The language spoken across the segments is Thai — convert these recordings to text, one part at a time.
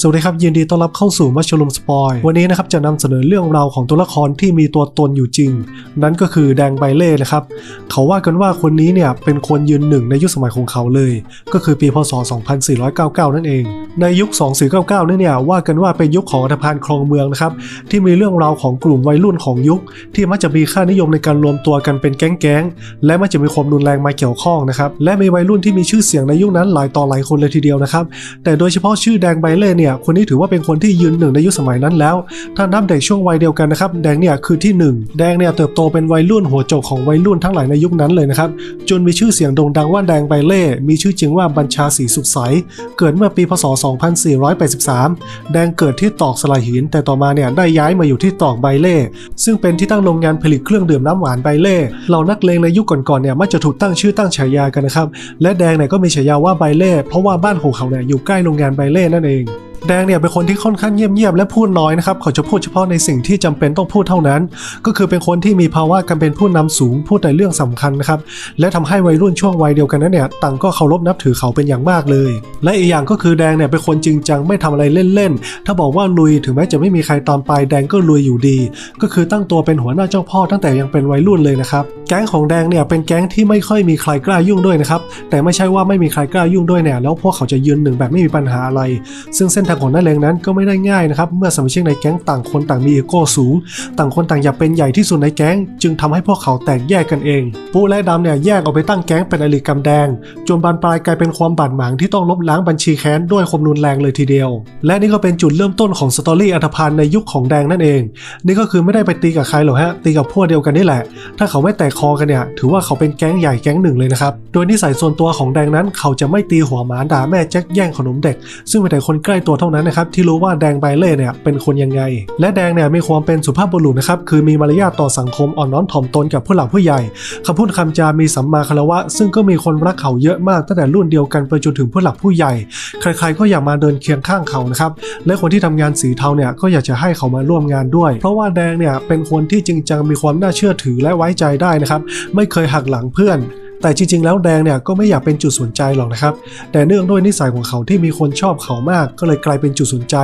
สวัสดีครับยินดีต้อนรับเข้าสู่มัชลุมสปอยวันนี้นะครับจะนำเสนอเรื่องราวของตัวละครที่มีตัวตนอยู่จริง นั่นก็คือแดงไบเล่นะครับ เขาว่ากันว่าคนนี้เนี่ยเป็นคนยืนหนึ่งในยุคสมัยของเขาเลย ก็คือปีพศ 2499 นั่นเอง ในยุค 2499นี่เนี่ยว่ากันว่าเป็นยุคของอัธพาลครองเมืองนะครับที่มีเรื่องราวของกลุ่มวัยรุ่นของยุค ที่มักจะมีค่านิยมในการรวมตัวกันเป็นแก๊งๆและมักจะมีความรุนแรงมาเกี่ยวข้องนะครับและมีวัยรุ่นที่มีชื่อเสียงในยุคนั้นหลายต่อหลายคนเลยทีเดียวนะครับแต่โดยเฉพาะชื่อแดงไบเล่เนี่ยคนนี้ถือว่าเป็นคนที่ยืนหนึ่งในยุคสมัยนั้นแล้ว ถ้านับเด็กช่วงวัยเดียวกันนะครับแดงเนี่ยคือที่หนึ่งแดงเนี่ยเติบโตเป็นวัยรุ่นหัวโจกของวัยรุ่นทั้งหลายในยุคนั้นเลยนะครับจนมีชื่อเสียงโด่งดังว่าแดงไบเล่มีชื่อจริงว่าบัญชาศรีสุขใส เกิดเมื่อปีพศ 2483 แดงเกิดที่ตอกสลายหิน แต่ต่อมาเนี่ยได้ย้ายมาอยู่ที่ตอกไบเล่ซึ่งเป็นที่ตั้งโรงงานผลิตเครื่องดื่มน้ำหวานไบเล่เหล่านักเลงในยุคก่อนๆเนี่ยมักจะถูกตั้งชื่อตั้งฉายากันนะครับและแดงเนี่ยก็มีฉายาว่าไบเล่เพราะว่าบ้านของเขาเนี่ยอยู่ใกล้โรงงานไบเล่นั่นเอง แดงเนี่ยเป็นคนที่ค่อนข้างเงียบๆและพูดน้อยนะครับเขาจะพูดเฉพาะในสิ่งที่จำเป็นต้องพูดเท่านั้น ก็คือเป็นคนที่มีภาวะการเป็นผู้นำสูงพูดในเรื่องสำคัญนะครับและทำให้วัยรุ่นช่วงวัยเดียวกันนั้นเนี่ยต่างก็เคารพนับถือเขาเป็นอย่างมากเลย และอีกอย่างก็คือแดงเนี่ยเป็นคนจริงจังไม่ทำอะไรเล่นๆถ้าบอกว่าลุยถึงแม้จะไม่มีใครตามไปแดงก็ลุยอยู่ดี ก็คือตั้งตัวเป็นหัวหน้าเจ้าพ่อตั้งแต่ยังเป็นวัยรุ่นเลยนะครับแก๊งของแดงเนี่ยเป็นแก๊งที่ไม่ค่อยมีใครกล้ายุ่งด้วยนะครับแต่ไม่ใช่ว่าไม่มีใครกล้ายุ่งด้วยเนี่ยแล้วพวกเขาจะยืนหนึ่งแบบไม่มีปัญหาอะไร ซึ่งเส้นทางของนักเลงนั้นก็ไม่ได้ง่ายนะครับ เมื่อสมาชิกในแก๊งต่างคนต่างมีอีโก้สูง ต่างคนต่างอยากเป็นใหญ่ที่สุดในแก๊ง จึงทำให้พวกเขาแตกแยกกันเองปูและดำเนี่ยแยกออกไปตั้งแก๊งเป็นอริกรรมแดง จนบานปลายกลายเป็นความบาดหมางที่ต้องลบล้างบัญชีแค้นด้วยความรุนแรงเลยทีเดียว และนี่ก็เป็นจุดเริ่มต้นของสตอรี่อัธพาลในยุคของแดงนั่นเอง นี่ก็คือไม่ได้ไปตีกับใครหรอกฮะตีกับพวกเดียวกันนี่แหละ ถ้าเขาไม่แตกคอกันเนี่ยถือว่าเขาเป็นแก๊งใหญ่แก๊งหนึ่งเลยนะครับโดยนิสัยส่วนตัวของแดงนั้นเขาจะไม่ตีหัวหมาด่าแม่แจ็คแย่งขนมเด็ก ซึ่งเป็นแต่คนใกล้ตัวเท่านั้นนะครับที่รู้ว่าแดงไบเล่เนี่ยเป็นคนยังไง และแดงเนี่ยมีความเป็นสุภาพบุรุษนะครับคือมีมารยาทต่อสังคมอ่อนน้อมถ่อมตนกับผู้หลักผู้ใหญ่คำพูดคำจามีสัมมาคารวะ ซึ่งก็มีคนรักเขาเยอะมากตั้งแต่รุ่นเดียวกันไปจนถึงผู้หลักผู้ใหญ่ ใครๆก็อยากมาเดินเคียงข้างเขานะครับและคนที่ทำงานสีเทาเนี่ยก็อยากจะให้เขามาร่วมงานด้วย เพราะว่าแดงเนี่ยเป็นคนที่จริงจังมีความน่าเชื่อถือและไว้ใจได้นะครับไม่เคยหักหลังเพื่อน แต่จริงๆ แล้วแดงเนี่ยก็ไม่อยากเป็นจุดสนใจหรอกนะครับ แต่เนื่องด้วยนิสัยของเขาที่มีคนชอบเขามาก ก็เลยกลายเป็นจุดสนใจ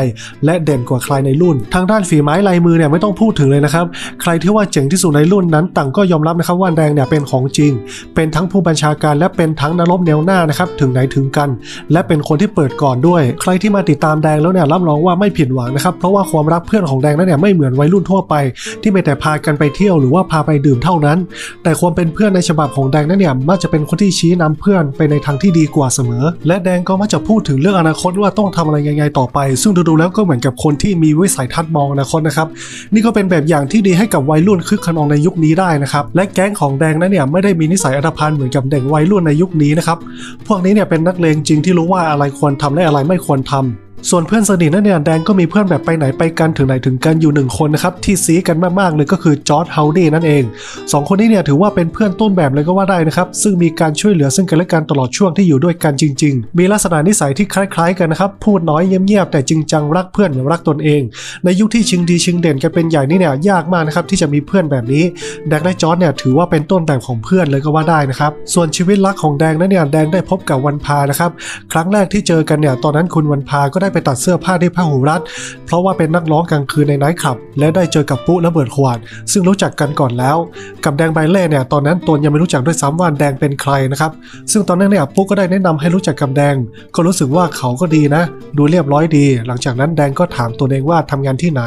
และเด่นกว่าใครในรุ่น ทางด้านฝีไม้ลายมือเนี่ยไม่ต้องพูดถึงเลยนะครับ ใครที่ว่าเจ๋งที่สุดในรุ่นนั้น ต่างก็ยอมรับนะครับว่าแดงเนี่ยเป็นของจริง เป็นทั้งผู้บัญชาการและเป็นทั้งนรบแนวหน้านะครับถึงไหนถึงกัน และเป็นคนที่เปิดก่อนด้วย ใครที่มาติดตามแดงแล้วเนี่ยรับรองว่าไม่ผิดหวังนะครับเพราะว่าความรักเพื่อนของแดงนั้นเนี่ยไม่เหมือนวัยรุ่นทั่วไป ที่ไม่แต่พากันไปเที่ยวหรือว่าพาไปดื่มเท่านั้น แต่ความเป็นเพื่อนในฉบับของแดงนั้นเนี่ยมักจะเป็นคนที่ชี้นำเพื่อนไปในทางที่ดีกว่าเสมอ และแดงก็มักจะพูดถึงเรื่องอนาคตว่าต้องทำอะไรยังไงต่อไป ซึ่งดูๆแล้วก็เหมือนกับคนที่มีวิสัยทัศน์มองอนาคตนะครับ นี่ก็เป็นแบบอย่างที่ดีให้กับวัยรุ่นคึกขนองในยุคนี้ได้นะครับ และแก๊งของแดงนั้นเนี่ยไม่ได้มีนิสัยอัตภันเหมือนกับเด็กวัยรุ่นในยุคนี้นะครับ พวกนี้เนี่ยเป็นนักเลงจริงที่รู้ว่าอะไรควรทำและอะไรไม่ควรทำ ส่วนเพื่อนสนิทนั่นเนี่ยแดงก็มีเพื่อนแบบไปไหนไปกันถึงไหนถึงกันอยู่หนึ่งคนนะครับที่ซีกันมากๆเลยก็คือจอร์ดเฮาดี้นั่นเองสองคนนี้เนี่ยถือว่าเป็นเพื่อนต้นแบบเลยก็ว่าได้นะครับซึ่งมีการช่วยเหลือซึ่งกันและกันตลอดช่วงที่อยู่ด้วยกันจริง ๆ มีลักษณะนิสัยที่คล้ายๆกันนะครับพูดน้อยเงียบๆแต่จริงจังรักเพื่อนเหมือนรักตนเอง ในยุคที่ชิงดีชิงเด่นกันเป็นใหญ่นี่เนี่ยยากมากนะครับที่จะมีเพื่อนแบบนี้แดงและจอร์ดเนี่ยถือว่าเป็นต้นแบบของเพื่อนเลยก็ว่าได้นะครับส่วนชีวิตรักของแดงนั้นเนี่ยแดงได้พบกับวันพานะครับครั้งแรกที่เจอกันเนี่ยตอนนั้นคุณวันพาก็ได้ไปตัดเสื้อผ้าที่พหูรัฐเพราะว่าเป็นนักร้องกลางคืนในไนท์คลับ และได้เจอกับปุ๊ระเบิดขวดซึ่งรู้จักกันก่อนแล้ว กับแดงไบเล่เนี่ยตอนนั้นตนยังไม่รู้จักด้วยซ้ำว่าแดงเป็นใครนะครับซึ่งตอนนั้นเนี่ยปุ๊ก็ได้แนะนำให้รู้จักกับแดง ก็รู้สึกว่าเขาก็ดีนะ ดูเรียบร้อยดี หลังจากนั้นแดงก็ถามตัวเองว่าทำงานที่ไหน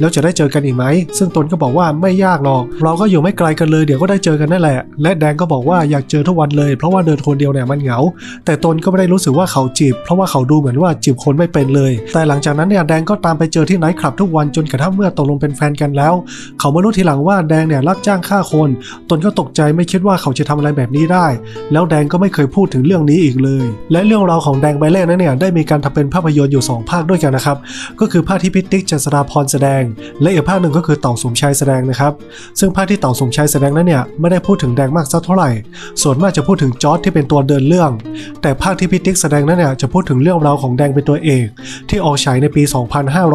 แล้วจะได้เจอกันอีกไหมซึ่งตนก็บอกว่าไม่ยากหรอก เราก็อยู่ไม่ไกลกันเลยเดี๋ยวก็ได้เจอกันนั่นแหละ และแดงก็บอกว่าอยากเจอทุกวันเลย เพราะว่าเดินคนเดียวเนี่ยมันเหงา แต่ตนก็ไม่ได้รู้สึกว่าเขาจีบ เพราะว่าเขาดูเหมือนว่าจีบคนไม่เป็นเลย แต่หลังจากนั้นเนี่ยแดงก็ตามไปเจอที่ไนท์คลับทุกวันจนกระทั่งเมื่อตกลงเป็นแฟนกันแล้ว เขามารู้ทีหลังว่าแดงเนี่ยรับจ้างฆ่าคน ตนก็ตกใจไม่คิดว่าเขาจะทำอะไรแบบนี้ได้ แล้วแดงก็ไม่เคยพูดถึงเรื่องนี้อีกเลย และเรื่องราวของแดงใบเล่นั้นเนี่ยได้มีการทำเป็นภาพยนตร์อยู่สองภาคด้วยกันนะครับ ก็คือภาคที่พิติกเจษฎาพรแสดง และอีกภาคหนึ่งก็คือเต่าสมชายแสดงนะครับ ซึ่งภาคที่เต่าสมชายแสดงนั้นเนี่ยไม่ได้พูดถึงแดงมากสักเท่าไหร่ ส่วนมากจะพูดถึงจอร์ดที่เป็นตัวเดินเรื่อง แต่ภาคที่พิติกแสดงนั้นเนี่ยจะพูดถึงเรื่องราวของแดงเป็นตัวเอกก ที่ออกฉายในปี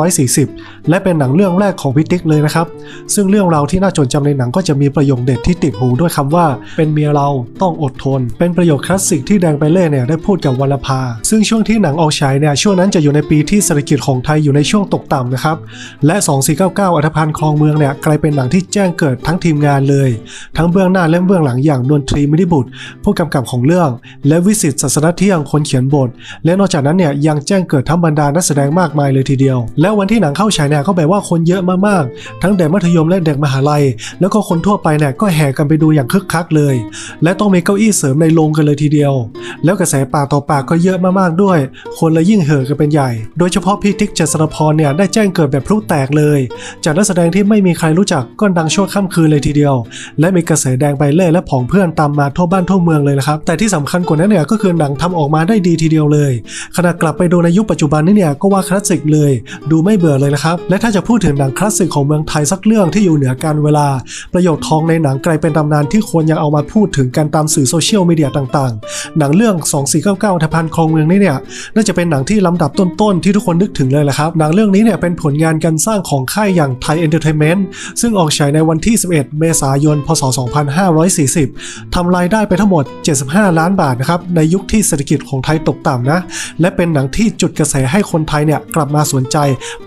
2540 และเป็นหนังเรื่องแรกของพิติกเลยนะครับ ซึ่งเรื่องราวที่น่าจดจำในหนังก็จะมีประโยคเด็ดที่ติดหูด้วยคำว่า เป็นเมียเราต้องอดทน เป็นประโยคคลาสสิกที่แดงไปเล่เนี่ยได้พูดกับวรรณภา ซึ่งช่วงที่หนังออกฉายเนี่ยช่วงนั้นจะอยู่ในปีที่เศรษฐกิจของไทยอยู่ในช่วงตกต่ำนะครับ และ 2499 อัธพันธ์คลองเมืองเนี่ยกลายเป็นหนังที่แจ้งเกิดทั้งทีมงานเลย ทั้งเบื้องหน้าและเบื้องหลังอย่างนวลทรีมินิบุตร ผู้กำกับของเรื่อง และวิสิตศาสนเที่ยงคนเขียนบท และนอกจากนั้นเนี่ยยังแจ้งเกิดทั้งบรรดานักแสดงมากมายเลยทีเดียว และวันที่หนังเข้าฉายเนี่ยก็แบบว่าคนเยอะมากๆ ทั้งเด็กมัธยมและเด็กมหาลัย แล้วก็คนทั่วไปเนี่ยก็แห่กันไปดูอย่างคึกคักเลย และต้องมีเก้าอี้เสริมในโรงกันเลยทีเดียว แล้วกระแสปากต่อปากก็เยอะมากๆด้วย คนเลยยิ่งเห่อกันเป็นใหญ่ โดยเฉพาะพี่ทิกเจษฎพรเนี่ยได้แจ้งเกิดแบบพลุแตกเลย จากนักแสดงที่ไม่มีใครรู้จักก็ดังชั่วข้ามคืนเลยทีเดียว และมีกระแสแดงใบเล่และผองเพื่อนตามมาทั่วบ้านทั่วเมืองเลยนะครับแต่ที่สำคัญกว่านั้นเนี่ยก็คือหนังทำออกมาได้ดีทีเดียวเลยขณะกลับไปดูในยุคปัจจุบันนี่เนี่ยก็ว่าคลาสสิกเลย ดูไม่เบื่อเลยนะครับ และถ้าจะพูดถึงหนังคลาสสิกของเมืองไทยสักเรื่องที่อยู่เหนือการเวลา ประโยคทองในหนังกลายเป็นตำนานที่ควรยังเอามาพูดถึงกันตามสื่อโซเชียลมีเดียต่างๆ หนังเรื่อง 2499ทพันคลองเมืองนี่เนี่ยน่าจะเป็นหนังที่ลำดับต้นๆที่ทุกคนนึกถึงเลยแหละครับหนังเรื่องนี้เนี่ยเป็นผลงานการสร้างของค่ายอย่างไทยเอนเตอร์เทนเมนต์ซึ่งออกฉายในวันที่ 11 เมษายน พศ 2540ทำรายได้ไปทั้งหมด 75 ล้านบาทนะครับในยุคที่เศรษฐกิจของไทยตกต่ำนะและเป็นหนังที่จุดกระแสให้คนไทยเนี่ยกลับมาสนใจ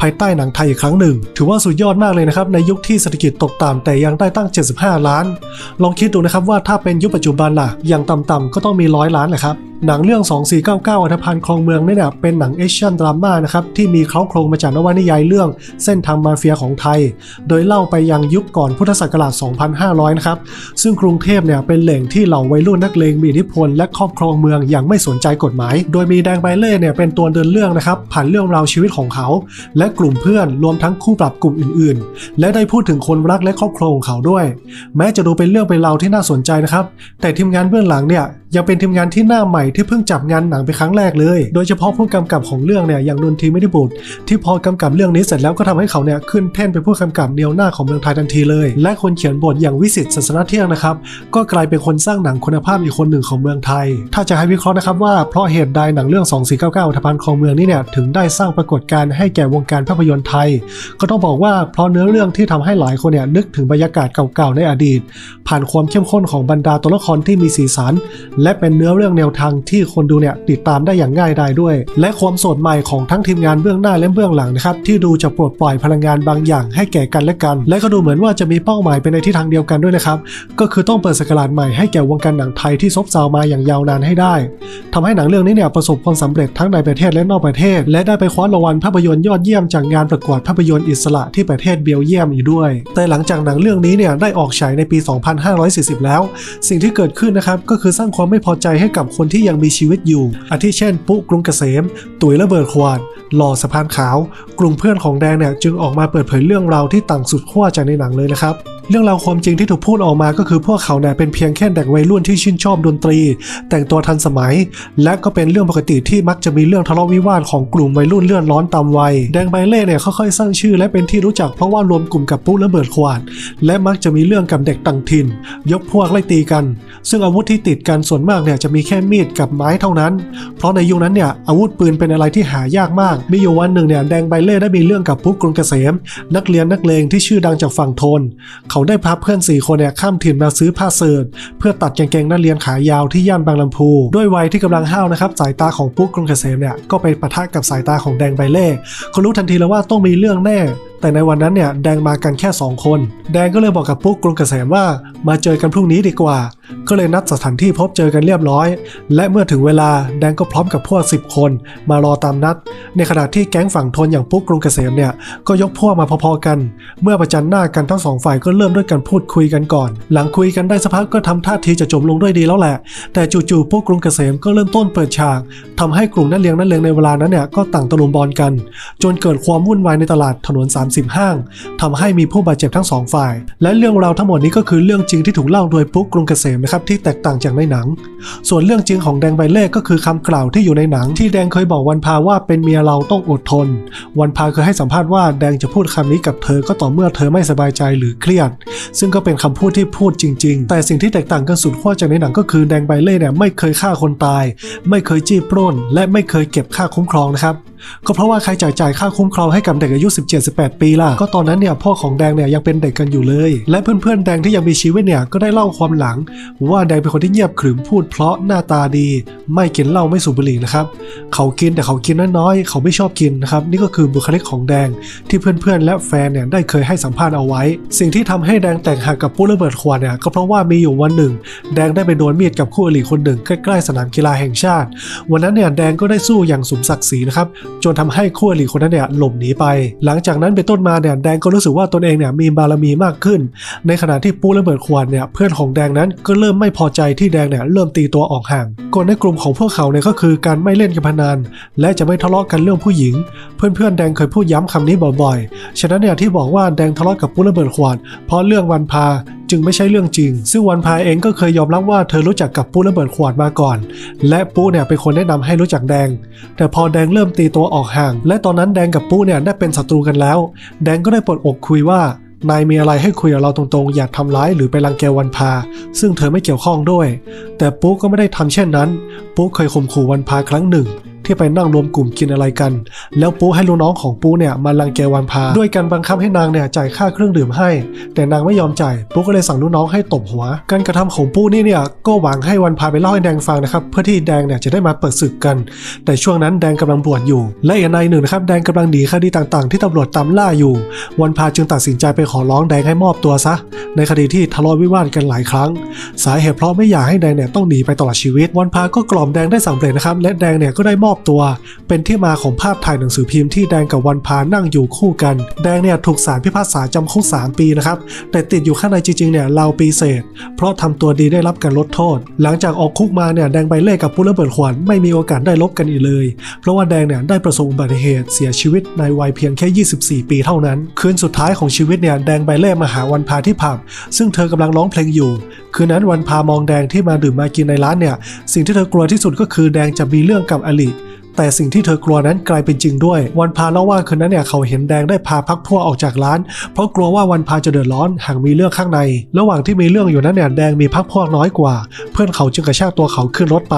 ภายใต้หนังไทยอีกครั้งหนึ่ง ถือว่าสุดยอดมากเลยนะครับในยุคที่เศรษฐกิจตกต่ำแต่ยังได้ตั้ง 75 ล้าน ลองคิดดูนะครับว่าถ้าเป็นยุคปัจจุบันล่ะอย่างต่ำๆก็ต้องมีร้อยล้านแหละครับหนังเรื่อง 2499อัธพันธ์คลองเมืองเนี่ยนะเป็นหนังเอเชียนดราม่านะครับที่มีเคล้าโครงมาจากนวนิยายเรื่องเส้นทางมาเฟียของไทย โดยเล่าไปยังยุคก่อนพุทธศักราช 2500 นะครับ ซึ่งกรุงเทพเนี่ยเป็นแหล่งที่เหล่าวัยรุ่นนักเลงมีอิทธิพลและครอบครองเมืองอย่างไม่สนใจกฎหมาย โดยมีแดงใบเล่เนี่ยเป็นตัวเดินเรื่องนะครับผ่านเรื่องราวชีวิตของเขา และกลุ่มเพื่อนรวมทั้งคู่ปรับกลุ่มอื่น ๆ และได้พูดถึงคนรักและครอบครัวของเขาด้วย แม้จะดูเป็นเรื่องเป็นราวที่น่าสนใจนะครับแต่ทีมงานเบื้องหลังเนี่ย ยังเป็นทีมงานที่หน้าใหม่ที่เพิ่งจับงานหนังเป็นครั้งแรกเลย โดยเฉพาะผู้กำกับของเรื่องเนี่ยอย่างนนทีไม่ได้บุตรที่พอกำกับเรื่องนี้เสร็จแล้วก็ทำให้เขาเนี่ยขึ้นแท่นเป็นผู้กำกับเดียวหน้าของเมืองไทยทันทีเลย และคนเขียนบทอย่างวิสิตศาสนาเที่ยงนะครับก็กลายเป็นคนสร้างหนังคุณภาพอีกคนหนึ่งของเมืองไทย ถ้าจะให้วิเคราะห์นะครับว่าเพราะเหตุใดหนังเรื่อง 2499ทพันของเมืองนี่เนี่ยถึงได้สร้างปรากฏการณ์ให้แก่วงการภาพยนตร์ไทย ก็ต้องบอกว่าเพราะเนื้อเรื่องที่ทำให้หลายคนเนี่ยนึกถึงบรรยากาศเก่าๆในอดีต ผ่านความเข้มข้นของบรรดาตัวละครที่มีสีสัน แและเป็นเนื้อเรื่องแนวทางที่คนดูเนี่ยติดตามได้อย่างง่ายดายด้วย และความสดใหม่ของทั้งทีมงานเบื้องหน้าและเบื้องหลังนะครับที่ดูจะปลดปล่อยพลังงานบางอย่างให้แก่กันและกัน และก็ดูเหมือนว่าจะมีเป้าหมายไปในทิศทางเดียวกันด้วยนะครับก็คือต้องเปิดสกราชใหม่ให้แก่วงการหนังไทยที่ซบเซามาอย่างยาวนานให้ได้ทำให้หนังเรื่องนี้เนี่ยประสบความสำเร็จทั้งในประเทศและนอกประเทศ และได้ไปคว้ารางวัลภาพยนตร์ยอดเยี่ยมจากงานประกวดภาพยนตร์อิสระที่ประเทศเบลเยียมอีกด้วย แต่หลังจากหนังเรื่องนี้เนี่ยได้ออกฉายในปี 2540 แล้ว สิ่งที่เกิดขึ้นนะครับก็คือสร้างความไม่พอใจให้กับคนที่ยังมีชีวิตอยู่ อาทิเช่น ปุ๊กรุงเกษม ตุ๋ยระเบิดควานหล่อสะพานขาว กลุ่มเพื่อนของแดงเนี่ยจึงออกมาเปิดเผยเรื่องราวที่ต่างสุดขั้วจากในหนังเลยนะครับ เรื่องราวความจริงที่ถูกพูดออกมาก็คือพวกเขาเนี่ยเป็นเพียงแค่เด็กวัยรุ่นที่ชื่นชอบดนตรี แต่งตัวทันสมัย และก็เป็นเรื่องปกติที่มักจะมีเรื่องทะเลาะวิวาทของกลุ่มวัยรุ่นเลื่อนร้อนตามวัย แดงใบเล่เนี่ยค่อยๆสร้างชื่อและเป็นที่รู้จักเพราะว่ารวมกลุ่มกับปุ๊ระเบิดขวานและมักจะมีเรื่องกับเด็กต่างถิ่น ยกพวกไล่ตีกัน ซึ่งอาวุธที่ติดกันส่วนมากเนี่ยจะมีแค่มีดกับไม้เท่านั้น เพราะในยุคนั้นเนี่ยอาวุธปืนเป็นอะไรที่หายากมาก มีอยู่วันหนึ่งเนี่ยแดงใบเล่ได้มีเรื่องกับปุ๊กกรุงเกษม นักเรียนนักเลงที่ชื่อดังจากฝั่งทนเขาได้พาเพื่อนสี่คนเนี่ยข้ามถิ่นมาซื้อผ้าเสิร์ตเพื่อตัดกางเกงนักเรียนขายาวที่ย่านบางลำพู ด้วยวัยที่กำลังห้าวนะครับสายตาของปุ๊กกรุงเกษมเนี่ยก็ไปปะทะกับสายตาของแดงใบเล่เขารู้ทันทีแล้วว่าต้องมีเรื่องแน่แต่ในวันนั้นเนี่ยแดงมากันแค่ 2 คน แดงก็เลยบอกกับปุ๊กกรุงเกษมว่ามาเจอกันพรุ่งนี้ดีกว่า ก็เลยนัดสถานที่พบเจอกันเรียบร้อย และเมื่อถึงเวลาแดงก็พร้อมกับพวก 10 คน มารอตามนัด ในขณะที่แก๊งฝั่งทนอย่างปุ๊กกรุงเกษมเนี่ยก็ยกพวกมาพอๆกัน เมื่อประจันหน้ากันทั้งสองฝ่ายก็เริ่มด้วยการพูดคุยกันก่อน หลังคุยกันได้สักพักก็ทำท่าทีจะจบลงด้วยดีแล้วแหละ แต่จู่ๆปุ๊กกรุงเกษมก็เริ่มต้นเปิดฉากทำให้กลุ่มนักเรียนนักเลงในเวลานั้นเนี่ยก็ต่างตะลุมบอลกัน จนเกิดความวุ่นวายในตลาดถนน30 ห้างทำให้มีผู้บาดเจ็บทั้งสองฝ่าย และเรื่องราวทั้งหมดนี้ก็คือเรื่องจริงที่ถูกเล่าโดยปุ๊กกรุงเกษมนะครับที่แตกต่างจากในหนัง ส่วนเรื่องจริงของแดงใบเล่ก็คือคำกล่าวที่อยู่ในหนัง ที่แดงเคยบอกวันพาว่าเป็นเมียเราต้องอดทน วันพาเคยให้สัมภาษณ์ว่าแดงจะพูดคำนี้กับเธอก็ต่อเมื่อเธอไม่สบายใจหรือเครียด ซึ่งก็เป็นคำพูดที่พูดจริง ๆ แต่สิ่งที่แตกต่างกันสุดขั้วจากในหนังก็คือแดงใบเล่เนี่ยไม่เคยฆ่าคนตาย ไม่เคยจี้ปล้น และไม่เคยเก็บค่าคุ้มครองนะครับ ก็เพราะว่าใครจ่ายจ่ายค่าคุ้มครองให้กับเด็กอายุ 17-18 ปีล่ะ ก็ตอนนั้นเนี่ยพ่อของแดงเนี่ยยังเป็นเด็กกันอยู่เลย และเพื่อนๆแดงที่ยังมีชีวิตเนี่ยก็ได้เล่าความหลัง ว่าแดงเป็นคนที่เงียบขรึมพูดเพราะหน้าตาดี ไม่กินเหล้าไม่สูบบุหรี่นะครับเขากินแต่เขากินน้อยๆเขาไม่ชอบกินนะครับนี่ก็คือบุคลิกของแดงที่เพื่อนๆ และแฟนเนี่ยได้เคยให้สัมภาษณ์เอาไว้ สิ่งที่ทำให้แดงแตกหักกับผู้ระเบิดขวดเนี่ยก็เพราะว่ามีอยู่วันหนึ่ง แดงได้ไปโดนมีดกับคู่อริคนหนึ่งใกล้ๆสนามกีฬาแห่งชาติ วันนั้นเนี่ยแดงก็ได้สู้อย่างสมศักดิ์ศรีนะครับจนทำให้คู่อริคนนั้นเนี่ยหลบหนีไป หลังจากนั้นเป็นต้นมาเนี่ยแดงก็รู้สึกว่าตนเองเนี่ยมีบารมีมากขึ้น ในขณะที่ปูระเบิดขวดเนี่ยเพื่อนของแดงนั้นก็เริ่มไม่พอใจที่แดงเนี่ยเริ่มตีตัวออกห่างกฎในกลุ่มของพวกเขาเนี่ยก็คือการไม่เล่นการพนันและจะไม่ทะเลาะกันเรื่องผู้หญิง เพื่อนๆแดงเคยพูดย้ำคำนี้บ่อยๆ ฉะนั้นเนี่ยที่บอกว่าแดงทะเลาะกับปูระเบิดขวดเพราะเรื่องวันพา จึงไม่ใช่เรื่องจริง ซึ่งวันพาเองก็เคยยอมรับว่าเธอรู้จักกับปูระเบิดขวดมาก่อน และปูเนี่ยเป็นคนแนะนำให้รู้จักแดง แต่พอแดงเริ่มตีตัวออกห่าง และตอนนั้นแดงกับปูเนี่ยได้เป็นศัตรูกันแล้ว แดงก็ได้ปิดอกคุยว่านายมีอะไรให้คุยกับเราตรงๆ อยากทำร้ายหรือไปรังแกวันพา ซึ่งเธอไม่เกี่ยวข้องด้วย แต่ปุ๊กก็ไม่ได้ทำเช่นนั้น ปุ๊กเคยข่มขู่วันพาครั้งหนึ่ง ที่ไปนั่งรวมกลุ่มกินอะไรกัน แล้วปุ๊ให้ลูกน้องของปุ๊เนี่ยมารังแกวันพา ด้วยการบังคับให้นางเนี่ยจ่ายค่าเครื่องดื่มให้ แต่นางไม่ยอมจ่ายปุ๊ก็เลยสั่งลูกน้องให้ตบหัว การกระทำของปุ๊นี่เนี่ยก็หวังให้วันพาไปเล่าให้แดงฟังนะครับเพื่อที่แดงเนี่ยจะได้มาเปิดศึกกัน แต่ช่วงนั้นแดงกำลังบวชอยู่ และอีกในหนึ่งนะครับแดงกำลังหนีคดีต่างๆ ที่ตำรวจตามล่าอยู่ วันพาจึงตัดสินใจไปขอร้องแดงให้มอบตัวซะ ในคดีที่ทะเลาะวิวาทกันหลายครั้ง สาเหตุเพราะไม่อยากให้แดงเนี่ยต้องหนีไปตลอดชีวิต วันพาก็กล่อมแดงได้สำเร็จนะครับและแดงเนี่ยก็ได้มอบตัว เป็นที่มาของภาพถ่ายหนังสือพิมพ์ที่แดงกับวันพานั่งอยู่คู่กัน แดงเนี่ยถูกศาลพิพากษาจำคุก 3 ปีนะครับ แต่ติดอยู่ข้างในจริงๆเนี่ยเราปีเศษ เพราะทำตัวดีได้รับการลดโทษ หลังจากออกคุกมาเนี่ยแดงใบเล่กับผู้ระเบิดขวัญไม่มีโอกาสได้ลบกันอีกเลย เพราะว่าแดงเนี่ยได้ประสบอุบัติเหตุเสียชีวิตในวัยเพียงแค่ 24 ปีเท่านั้น คืนสุดท้ายของชีวิตเนี่ยแดงใบเล่มาหาวันพาที่ผับ ซึ่งเธอกำลังร้องเพลงอยู่ คืนนั้นวันพามองแดงที่มาดื่มมากินในร้านเนี่ยสิ่งที่เธอกลัวที่สุดก็คือแดงจะมีเรื่องกับอลิ แต่สิ่งที่เธอกลัวนั้นกลายเป็นจริงด้วย วันพาเล่าว่าคืนนั้นเนี่ยเขาเห็นแดงได้พาพักพวกออกจากร้าน เพราะกลัวว่าวันพาจะเดือดร้อนหากมีเรื่องข้างใน ระหว่างที่มีเรื่องอยู่นั้นเนี่ยแดงมีพักพวกน้อยกว่า เพื่อนเขาจึงกระชากตัวเขาขึ้นรถไป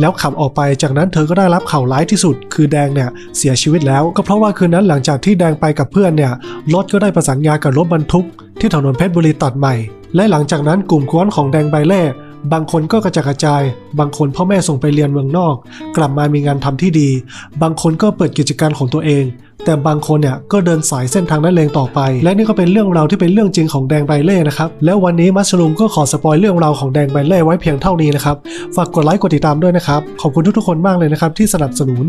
แล้วขับออกไปจากนั้นเธอก็ได้รับข่าวร้ายที่สุด คือแดงเนี่ยเสียชีวิตแล้ว ก็เพราะว่าคืนนั้นหลังจากที่แดงไปกับเพื่อนเนี่ยรถก็ได้ประสานงานกับรถบรรทุก ที่ถนนเพชรบุรีตัดใหม่ และหลังจากนั้นกลุ่มกวนของแดงใบเล่ บางคนก็กระจัดกระจาย บางคนพ่อแม่ส่งไปเรียนเมืองนอก กลับมามีงานทำที่ดี บางคนก็เปิดกิจการของตัวเอง แต่บางคนเนี่ยก็เดินสายเส้นทางนั้นเลงต่อไป และนี่ก็เป็นเรื่องราวที่เป็นเรื่องจริงของแดงใบเล่นะครับ แล้ววันนี้มัชลุงก็ขอสปอยเรื่องราวของแดงใบเล่ไว้เพียงเท่านี้นะครับ ฝากกดไลค์กดติดตามด้วยนะครับ ขอบคุณทุกๆคนมากเลยนะครับที่สนับสนุน